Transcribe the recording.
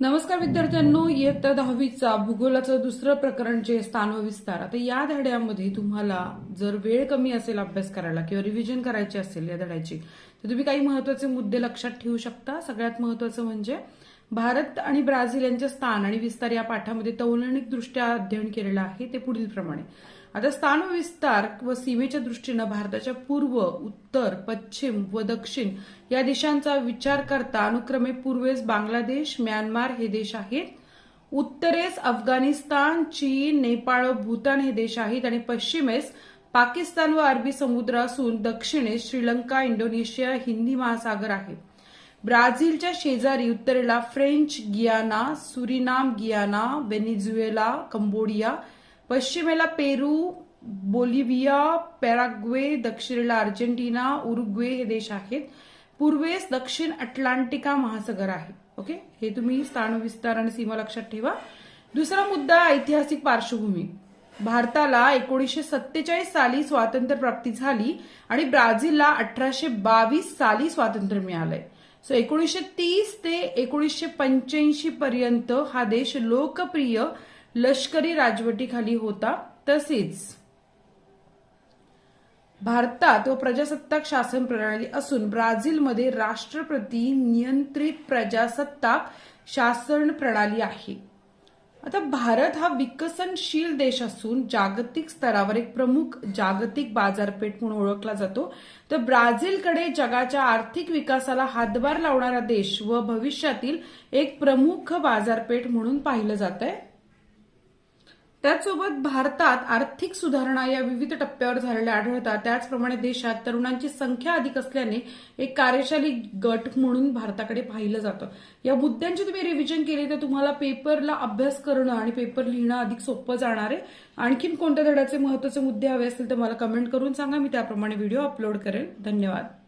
नमस्कार विद्यार्थ्यांनो इयत्ता दहावीचा भूगोलाचं दुसरं प्रकरण जे स्थान व विस्तार. आता या धड्यामध्ये तुम्हाला जर वेळ कमी असेल अभ्यास करायला किंवा रिव्हिजन करायची असेल या धड्याची तर तुम्ही काही महत्त्वाचे मुद्दे लक्षात ठेवू शकता. सगळ्यात महत्वाचं म्हणजे भारत आणि ब्राझील यांचे स्थान आणि विस्तार या पाठामध्ये तौलनिकदृष्ट्या अध्ययन केलेलं आहे ते पुढील प्रमाणे आता स्थान विस्तार व सीमेच्या दृष्टीनं भारताच्या पूर्व उत्तर पश्चिम व दक्षिण या देशांचा विचार करता अनुक्रमे पूर्वेस बांगलादेश म्यानमार हे देश आहेत. उत्तरेस अफगाणिस्तान चीन नेपाळ व भूतान हे देश आहेत आणि पश्चिमेस पाकिस्तान व अरबी समुद्र असून दक्षिणेस श्रीलंका इंडोनेशिया हिंदी महासागर आहे. ब्राझीलच्या शेजारी उत्तरेला फ्रेंच गियाना सुरिनाम गियाना व्हेनेझुएला कंबोडिया पश्चिमेला पेरू बोलिव्हिया पॅराग्वे दक्षिणेला अर्जेंटिना उरुग्वे हे देश आहेत. पूर्वेस दक्षिण अटलांटिका महासागर आहे. ओके? हे तुम्ही स्थान विस्तार आणि सीमा लक्षात ठेवा. दुसरा मुद्दा ऐतिहासिक पार्श्वभूमी. भारताला एकोणीसशे सत्तेचाळीस साली स्वातंत्र्य प्राप्ती झाली आणि ब्राझीलला अठराशे बावीस साली स्वातंत्र्य मिळालंय. सो एकोणीसशे तीस ते एकोणीसशे पंच्याऐंशी पर्यंत हा देश लोकप्रिय लष्करी राजवटीखाली होता तसेच भारतात व प्रजासत्ताक शासन प्रणाली असून ब्राझीलमध्ये राष्ट्रपती नियंत्रित प्रजासत्ताक शासन प्रणाली आहे. आता भारत हा विकसनशील देश असून जागतिक स्तरावर एक प्रमुख जागतिक बाजारपेठ म्हणून ओळखला जातो. तर ब्राझीलकडे जगाच्या आर्थिक विकासाला हातभार लावणारा देश व भविष्यातील एक प्रमुख बाजारपेठ म्हणून पाहिलं जात आहे त्याचसोबत भारतात आर्थिक सुधारणा या विविध टप्प्यावर झालेल्या आढळतात. त्याचप्रमाणे देशात तरुणांची संख्या अधिक असल्याने एक कार्यशाली गट म्हणून भारताकडे पाहिलं जातं. या मुद्द्यांचे तुम्ही रिव्हिजन केले तर तुम्हाला पेपरला अभ्यास करणं आणि पेपर लिहिणं अधिक सोपं जाणार आहे. आणखीन कोणत्या धड्याचे महत्त्वाचे मुद्दे हवे असतील तर मला कमेंट करून सांगा. मी त्याप्रमाणे व्हिडिओ अपलोड करेन. धन्यवाद.